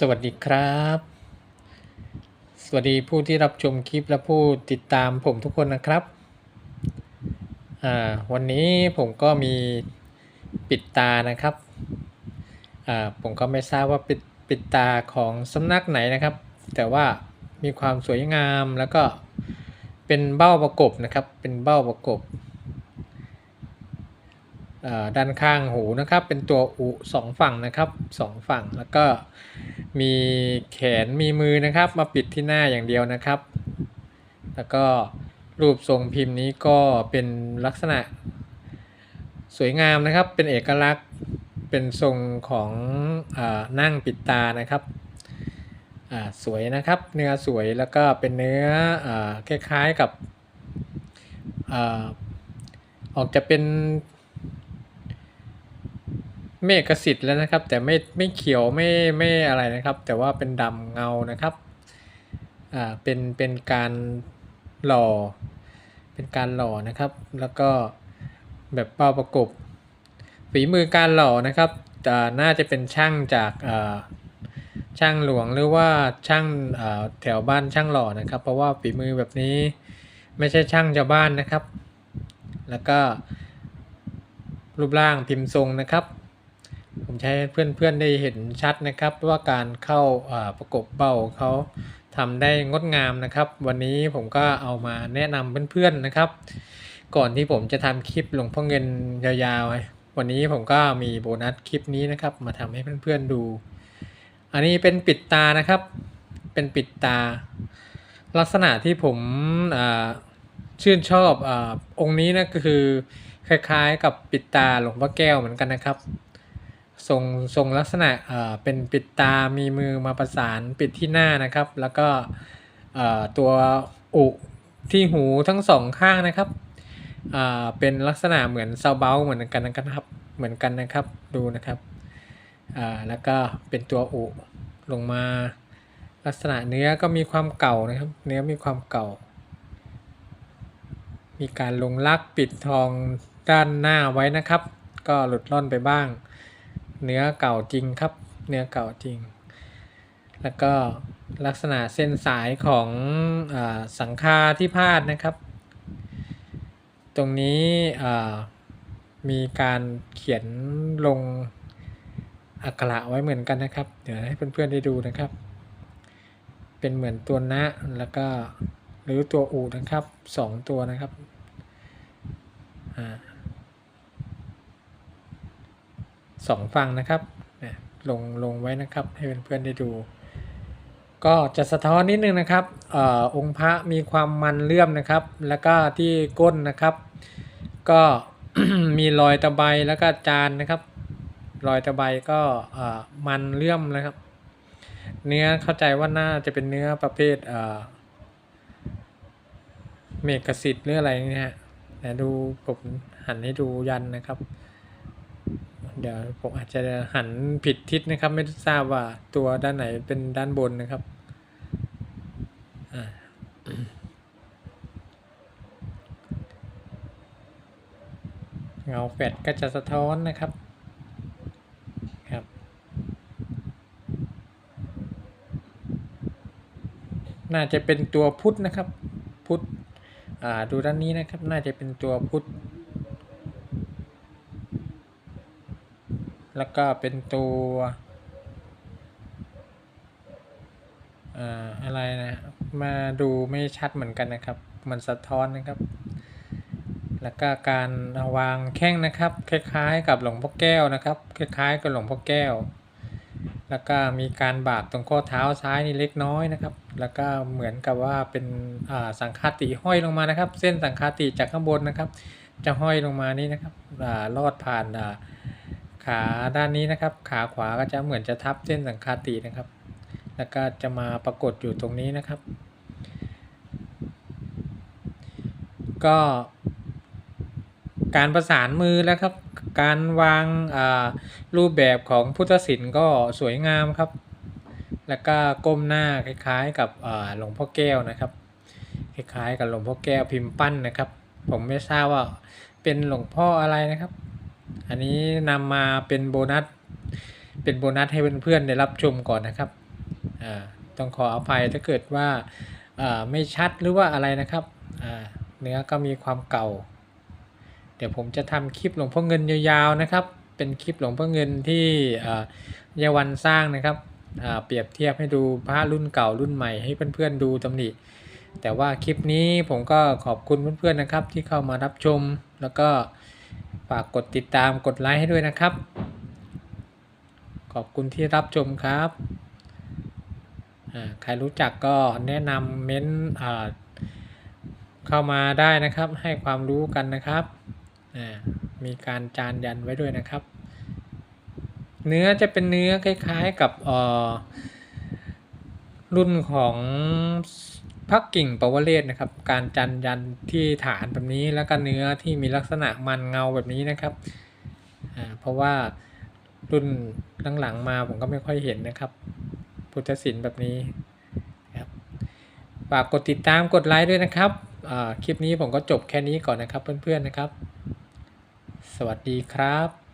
สวัสดีครับ สวัสดีผู้ที่รับชมคลิปและผู้ติดตามผมทุกคนนะครับอ่าวันนี้ผมก็มีปิดตานะครับอ่าผมก็ไม่ทราบว่าปิดปิดตาของสำนักไหนนะครับ แต่ว่ามีความสวยงามแล้วก็เป็นเบ้าประกบนะครับ เป็นเบ้าประกบ ด้านข้างหูนะครับ เป็นตัวอุสองฝั่งนะครับสองฝั่งแล้วก็มีแขนมีมือนะครับ มาปิดที่หน้าอย่างเดียวนะครับ แล้วก็รูปทรงพิมพ์นี้ก็เป็นลักษณะสวยงามนะครับ เป็นเอกลักษณ์เป็นทรงของอนั่งปิดตานะครับสวยนะครับ เนื้อสวยแล้วก็เป็นเนื้ออาคล้ายๆกับอาออกจะเป็น เมฆกสิทธิ์แล้วนะครับ แต่ไม่ไม่เขียวไม่ไม่อะไรนะครับ แต่ว่าเป็นดำเงานะครับอ่าเป็นเป็นการหล่อ เป็นการหล่อนะครับ แล้วก็แบบเป้าประกบฝีมือการหล่อนะครับอ่าน่าจะเป็นช่างจากอ่าช่างหลวงหรือว่าช่างอ่าแถวบ้านช่างหล่อนะครับ เพราะว่าฝีมือแบบนี้ไม่ใช่ช่างชาวบ้านนะครับ แล้วก็รูปร่างพิมพ์ทรงนะครับ ผมใช้เพื่อนๆได้เห็นชัดนะครับ ว่าการเข้าประกบเบ้าเขาทำได้งดงามนะครับ วันนี้ผมก็เอามาแนะนำเพื่อนๆนะครับ ก่อนที่ผมจะทำคลิปหลวงพ่อเงินยาวๆ วันนี้ผมก็มีโบนัสคลิปนี้นะครับ มาทำให้เพื่อนๆดู อันนี้เป็นปิดตานะครับ เป็นปิดตา ลักษณะที่ผมชื่นชอบอองค์นี้นะก็คือคล้ายๆ กับปิดตาหลวงพ่อแก้วเหมือนกันนะครับ ทรงทรงลักษณะเป็นปิดตา มีมือมาประสานปิดที่หน้านะครับ แล้วก็ตัวอุที่หูทั้งสองข้างนะครับเป็นลักษณะเหมือนซาเบลเหมือนกันนะครับ เหมือนกันนะครับ ดูนะครับแล้วก็เป็นตัวอุลงมาลักษณะเนื้อก็มีความเก่านะครับ เนื้อมีความเก่า มีการลงลักปิดทองด้านหน้าไว้นะครับ ก็หลุดล่อนไปบ้าง เนื้อเก่าจริงครับ เนื้อเก่าจริง แล้วก็ลักษณะเส้นสายของอาสังคาที่พาดนะครับ ตรงนี้อ่ามีการเขียนลงอักขระไว้เหมือนกันนะครับ เดี๋ยวให้เพื่อนๆได้ดูนะครับ เป็นเหมือนตัวนะแล้วก็หรือตัวอูนะครับสองตัวนะครับอ่า สองฟังนะครับลงลงไว้นะครับให้เพื่อนๆได้ดู ก็จะสะท้อนนิดนึงนะครับอองค์พระมีความมันเลื่อมนะครับ แล้วก็ที่ก้นนะครับ ก็มีรอยตะไบแล้วก็จานนะครับ รอยตะไบก็มันเลื่อมนะครับ เนื้อเข้าใจว่าน่าจะเป็นเนื้อประเภทเมกสิทธิ์หรืออะไรเนี่ยฮะดูผมหันให้ดูยันนะครับ เดี๋ยวผมอาจจะหันผิดทิศนะครับ ไม่ทราบว่าตัวด้านไหนเป็นด้านบนนะครับเงาแฟลชก็จะสะท้อนนะครับครับ น่าจะเป็นตัวพุทธนะครับ พุทธอ่าดูด้านนี้นะครับ น่าจะเป็นตัวพุทธ แล้วก็เป็นตัวอะไรนะ มาดูไม่ชัดเหมือนกันนะครับ มันสะท้อนนะครับ แล้วก็การวางแข้งนะครับ คล้ายๆ กับหลวงพ่อแก้วนะครับ คล้ายๆ กับหลวงพ่อแก้ว แล้วก็มีการบากตรงข้อเท้าซ้ายนี่เล็กน้อยนะครับ แล้วก็เหมือนกับว่าเป็นสังฆาติห้อยลงมานะครับ เส้นสังฆาติจากข้างบนนะครับ จะห้อยลงมานี่นะครับอลอดผ่านอ ขาด้านนี้นะครับ ขาขวาก็จะเหมือนจะทับเส้นสังคาตินะครับ แล้วก็จะมาปรากฏอยู่ตรงนี้นะครับ ก็การประสานมือแล้วครับ การวางารูปแบบของพุทธศิลป์ก็สวยงามครับ แล้วก็ก้มหน้าคล้าย ๆ กับหลวงพ่อแก้วนะครับ คล้ายๆ กับหลวงพ่อแก้วพิมพ์ปั้นนะครับ ผมไม่ทราบว่าเป็นหลวงพ่ออะไรนะครับ อันนี้นำมาเป็นโบนัส เป็นโบนัสให้เพื่อนๆได้รับชมก่อนนะครับอ่าต้องขออภัยถ้าเกิดว่าอ่าไม่ชัดหรือว่าอะไรนะครับอ่าเนื้อก็มีความเก่า เดี๋ยวผมจะทำคลิปหลวงพ่อเงินยาวๆนะครับ เป็นคลิปหลวงพ่อเงินที่อ่ายายวันสร้างนะครับอ่าเปรียบเทียบให้ดูพระรุ่นเก่ารุ่นใหม่ให้เพื่อนๆดูตำหนิแต่ว่าคลิปนี้ผมก็ขอบคุณเพื่อนๆนะครับ ที่เข้ามารับชมแล้วก็ ฝากกดติดตามกดไลค์ให้ด้วยนะครับ ขอบคุณที่รับชมครับใครรู้จักก็แนะนำเม้นต์เข้ามาได้นะครับ ให้ความรู้กันนะครับ มีการจานยันไว้ด้วยนะครับ เนื้อจะเป็นเนื้อคล้ายๆกับรุ่นของ พักกิ่งปวเรศนะครับ การจันยันที่ฐานแบบนี้แล้วก็เนื้อที่มีลักษณะมันเงาแบบนี้นะครับเพราะว่ารุ่นหลังๆมาผมก็ไม่ค่อยเห็นนะครับ พุทธศิลป์แบบนี้ครับฝากกดติดตามกดไลค์ด้วยนะครับคลิปนี้ผมก็จบแค่นี้ก่อนนะครับเพื่อนๆนะครับ สวัสดีครับ